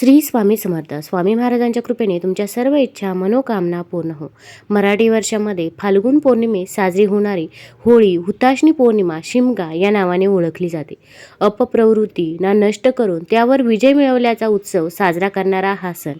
श्री स्वामी समर्थ. स्वामी महाराजांच्या कृपेने तुमच्या सर्व इच्छा मनोकामना पूर्ण हो. मराठी वर्षामध्ये फाल्गुन पौर्णिमे साजरी होणारी होळी हुताशनी पौर्णिमा शिमगा या नावाने ओळखली जाते. अपप्रवृत्ती ना नष्ट करून त्यावर विजय मिळवल्याचा उत्सव साजरा करणारा हा सण.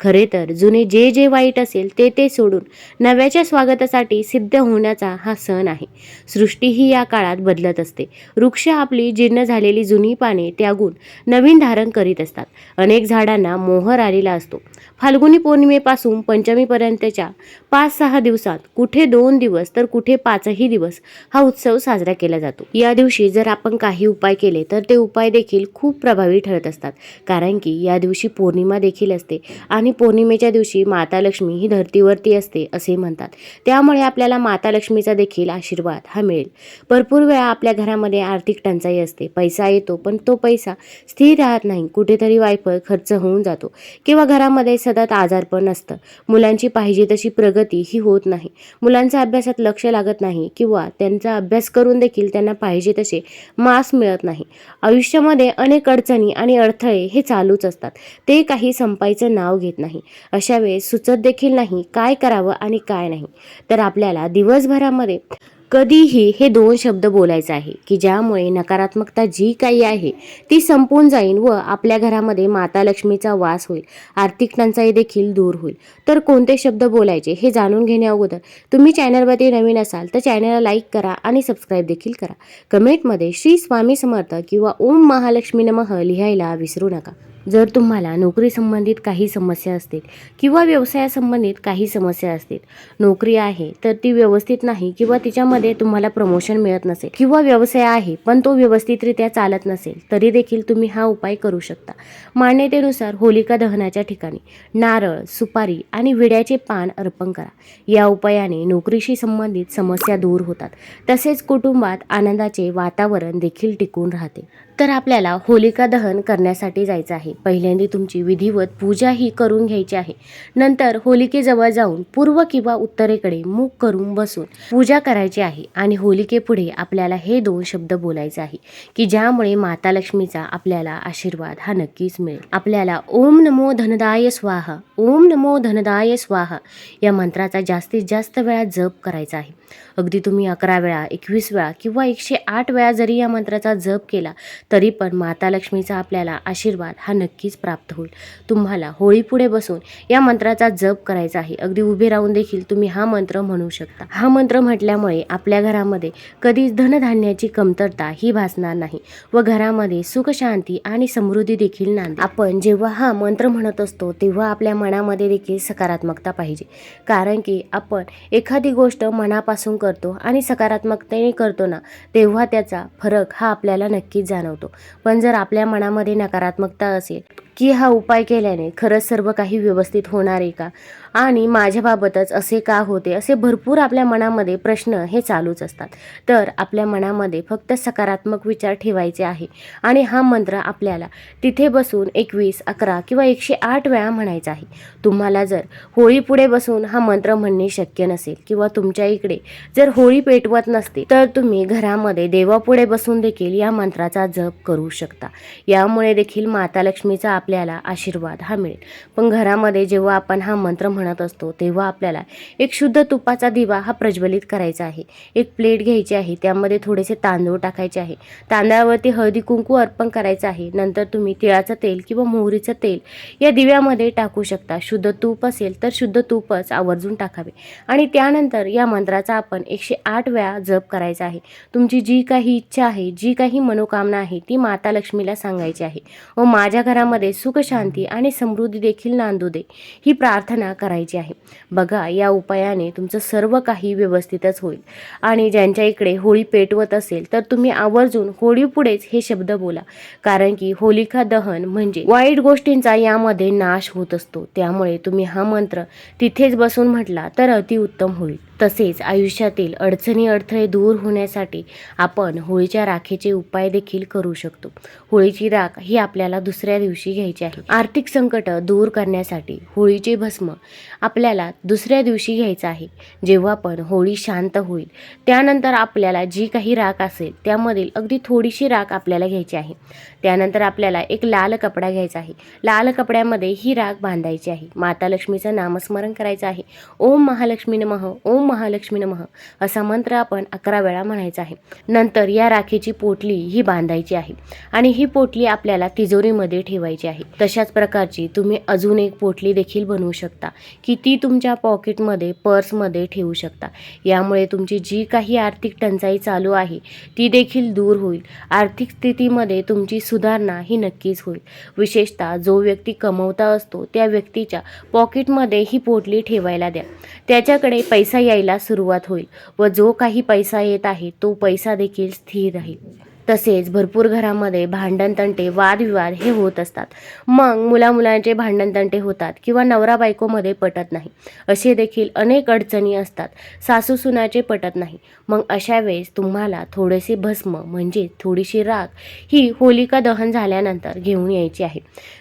खरे तर जुने जे जे वाईट असेल ते ते सोडून नव्याच्या स्वागतासाठी सिद्ध होण्याचा हा सण आहे. सृष्टी ही या काळात बदलत असते. वृक्ष आपली जीर्ण झालेली जुनी पाने त्यागून नवीन धारण करीत असतात. अनेक झाडांना मोहर आलेला असतो. फाल्गुनी पौर्णिमेपासून पंचमीपर्यंतच्या पाच सहा दिवसात कुठे दोन दिवस तर कुठे पाचही दिवस हा उत्सव साजरा केला जातो. या दिवशी जर आपण काही उपाय केले तर ते उपाय देखील खूप प्रभावी ठरत असतात. कारण की या दिवशी पौर्णिमा देखील असते आणि पौर्णिमेच्या दिवशी माता लक्ष्मी ही धर्तीवरती असते असे म्हणतात. त्यामुळे आपल्याला माता लक्ष्मीचा देखील आशीर्वाद हा मिळेल. भरपूर वेळा आपल्या घरामध्ये आर्थिक टंचाई असते. पैसा येतो पण तो पैसा स्थिर राहत नाही. कुठेतरी वायफळ खर्च खर्च होऊन जातो. किंवा घरामध्ये सतत आजारपण असतं. मुलांची पाहिजे तशी प्रगती ही होत नाही. मुलांच्या अभ्यासात लक्ष लागत नाही किंवा त्यांचा अभ्यास करून देखील त्यांना पाहिजे तसे मास मिळत नाही. आयुष्यामध्ये अनेक अडचणी आणि अडथळे हे चालूच असतात. ते काही संपायचं नाव घेत नाही. अशा वेळेस सुचत देखील नाही काय करावं आणि काय नाही. तर आपल्याला दिवसभरामध्ये कधीही हे दोन शब्द बोलायचे आहे की ज्यामुळे नकारात्मकता जी काही आहे ती संपून जाईल व आपल्या घरामध्ये माता लक्ष्मीचा वास होईल आर्थिक टंचाई देखील दूर होईल. तर कोणते शब्द बोलायचे हे जाणून घेण्या अगोदर तुम्ही चॅनलवरती नवीन असाल तर चॅनलला लाईक करा आणि सबस्क्राईब देखील करा. कमेंटमध्ये श्री स्वामी समर्थ किंवा ओम महालक्ष्मी नमः लिहायला विसरू नका. जर तुम्हाला नोकरी संबंधित काही समस्या असतील किंवा व्यवसायासंबंधित काही समस्या असतील नोकरी आहे तर ती व्यवस्थित नाही किंवा तिच्यामध्ये तुम्हाला प्रमोशन मिळत नसेल किंवा व्यवसाय आहे पण तो व्यवस्थितरित्या चालत नसेल तरी देखील तुम्ही हा उपाय करू शकता. मान्यतेनुसार होलिका दहनाच्या ठिकाणी नारळ सुपारी आणि विड्याचे पान अर्पण करा. या उपायाने नोकरीशी संबंधित समस्या दूर होतात. तसेच कुटुंबात आनंदाचे वातावरण देखील टिकून राहते. तर आपल्याला होलिका दहन करण्यासाठी जायचं आहे. पहिल्यांदा तुमची विधिवत पूजा ही करून घ्यायची आहे. नंतर होलिकेजवळ जाऊन पूर्व किंवा उत्तरेकडे मुख करून बसून पूजा करायची आहे आणि होलिकेपुढे आपल्याला हे दोन शब्द बोलायचे आहे की ज्यामुळे माता लक्ष्मीचा आपल्याला आशीर्वाद हा नक्कीच मिळेल. आपल्याला ओम नमो धनदाय स्वाहा ओम नमो धनदाय स्वाहा या मंत्राचा जास्तीत जास्त वेळा जप करायचा आहे. अगदी तुम्ही अकरा वेळा एकवीस वेळा किंवा एकशे आठ वेळा जरी या मंत्राचा जप केला तरी पण माता लक्ष्मीचा आपल्याला आशीर्वाद हा नक्कीच प्राप्त होईल. तुम्हाला होळीपुढे बसून या मंत्राचा जप करायचा आहे. अगदी उभे राहून देखील तुम्ही हा मंत्र म्हणू शकता. हा मंत्र म्हटल्यामुळे आपल्या घरामध्ये कधीच धनधान्याची कमतरता ही भासणार नाही व घरामध्ये सुख शांती आणि समृद्धी देखील नांदी आपण जेव्हा हा मंत्र म्हणत असतो तेव्हा आपल्या मनामध्ये देखील सकारात्मकता पाहिजे. कारण की आपण एखादी गोष्ट मनापासून करतो आणि सकारात्मकतेने करतो ना तेव्हा त्याचा फरक हा आपल्याला नक्कीच जाणवतो. पण जर आपल्या मनामध्ये नकारात्मकता असेल की हा उपाय केल्याने खरंच सर्व काही व्यवस्थित होणार आहे का? आणि माझ्याबाबतच असे का होते? असे भरपूर आपल्या मनामध्ये प्रश्न हे चालूच असतात. तर आपल्या मनामध्ये फक्त सकारात्मक विचार ठेवायचे आहे. आणि हा मंत्र आपल्याला तिथे बसून एकवीस अकरा किंवा एकशे आठ वेळा म्हणायचा आहे. तुम्हाला जर होळीपुढे बसून हा मंत्र म्हणणे शक्य नसेल किंवा तुमच्या इकडे जर होळी पेटवत नसते तर तुम्ही घरामध्ये देवापुढे बसून देखील या मंत्राचा जप करू शकता. यामुळे देखील माता लक्ष्मीचा आपल्याला आशीर्वाद हा मिळेल. पण घरामध्ये जेव्हा आपण हा मंत्र म्हणत असतो तेव्हा आपल्याला एक शुद्ध तुपाचा दिवा हा प्रज्वलित करायचा आहे. एक प्लेट घ्यायची आहे त्यामध्ये थोडेसे तांदूळ टाकायचे आहे. तांदळावरती हळदी कुंकू अर्पण करायचं आहे. नंतर तुम्ही तिळाचं तेल किंवा मोहरीचं तेल या दिव्यामध्ये टाकू शकता. शुद्ध तूप असेल तर शुद्ध तूपच आवर्जून टाकावे. आणि त्यानंतर या मंत्राचा आपण एकशे आठ वेळा जप करायचा आहे. तुमची जी काही इच्छा आहे जी काही मनोकामना आहे ती माता लक्ष्मीला सांगायची आहे. व माझ्या घरामध्ये सुख शांती आणि समृद्धी देखील नांदू दे ही प्रार्थना करायची आहे. बघा या उपायाने तुमचं सर्व काही व्यवस्थितच होईल. आणि ज्यांच्या इकडे होळी पेटवत असेल तर तुम्ही आवर्जून होळीपुढेच हे शब्द बोला. कारण की होलिका दहन म्हणजे वाईट गोष्टींचा यामध्ये नाश होत असतो. त्यामुळे तुम्ही हा मंत्र तिथेच बसून म्हटला तर अतिउत्तम होईल. तसेच आयुष्यातील अडचणी अडथळे दूर होण्यासाठी आपण होळीच्या राखेचे उपाय देखील करू शकतो. होळीची राख ही आपल्याला दुसऱ्या दिवशी घ्यायची आहे. आर्थिक संकट दूर करण्यासाठी होळीचे भस्म आपल्याला दुसऱ्या दिवशी घ्यायचं आहे. जेव्हा पण होळी शांत होईल त्यानंतर आपल्याला जी काही राख असेल त्यामधील अगदी थोडीशी राख आपल्याला घ्यायची आहे. त्यानंतर आपल्याला एक लाल कपडा घ्यायचा आहे. लाल कपड्यामध्ये ही राख बांधायची आहे. माता लक्ष्मीचं नामस्मरण करायचं आहे. ओम महालक्ष्मी नमः. ओम महालक्ष्मी नमः असा मंत्र आपण अकरा वेळा म्हणायचा आहे. नंतर या राखीची पोटली ही बांधायची आहे आणि ही पोटली आपल्याला तिजोरीमध्ये ठेवायची आहे. तशाच प्रकारची तुम्ही अजून एक पोटली देखील बनवू शकता की ती तुमच्या पॉकेटमध्ये पर्समध्ये ठेवू शकता. यामुळे तुमची जी काही आर्थिक टंचाई चालू आहे ती देखील दूर होईल. आर्थिक स्थितीमध्ये तुमची सुधारणा ही नक्कीच होईल. विशेषतः जो व्यक्ती कमवता असतो त्या व्यक्तीच्या पॉकेटमध्ये ही पोटली ठेवायला द्या. त्याच्याकडे पैसा यायला सुरुवात होईल व जो काही पैसा येत आहे तो पैसा देखील स्थिर राहील. तसेच भरपूर घरामध्ये भांडणतंटे वादविवाद हे होत असतात. मग मुलामुलांचे भांडणतंटे होतात किंवा नवरा बायकोमध्ये पटत नाही. असे देखील अनेक अडचणी असतात. सासू सुनाचे पटत नाही. मग अशा वेळेस तुम्हाला थोडेसे भस्म म्हणजे थोडीशी राग ही होलिका दहन झाल्यानंतर घेऊन यायची आहे.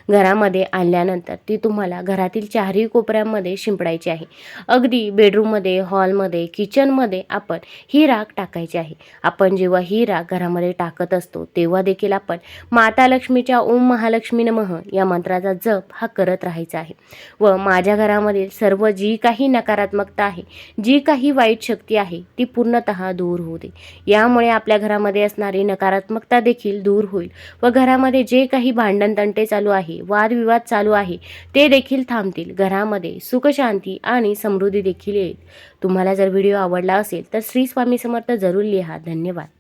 घरामध्ये आणल्यानंतर ती तुम्हाला घरातील चारही कोपऱ्यामध्ये शिंपडायची आहे. अगदी बेडरूममध्ये हॉलमध्ये किचनमध्ये आपण ही राख टाकायची आहे. आपण जेव्हा ही राख घरामध्ये टाकत असतो तेव्हा देखील आपण माता लक्ष्मीच्या ओम महालक्ष्मी नमः या मंत्राचा जप हा करत राहायचा आहे. व माझ्या घरामधील सर्व जी काही नकारात्मकता आहे जी काही वाईट शक्ती आहे ती पूर्णतः दूर होऊ दे. यामुळे आपल्या घरामध्ये असणारी नकारात्मकता देखील दूर होईल. व घरामध्ये जे काही भांडण तंटे चालू आहे वादविवाद चालू आहे ते देखील थांबतील. घरामध्ये सुखशांती आणि समृद्धी देखील येईल. तुम्हाला जर व्हिडिओ आवडला असेल तर श्री स्वामी समर्थ जरूर लिहा. धन्यवाद.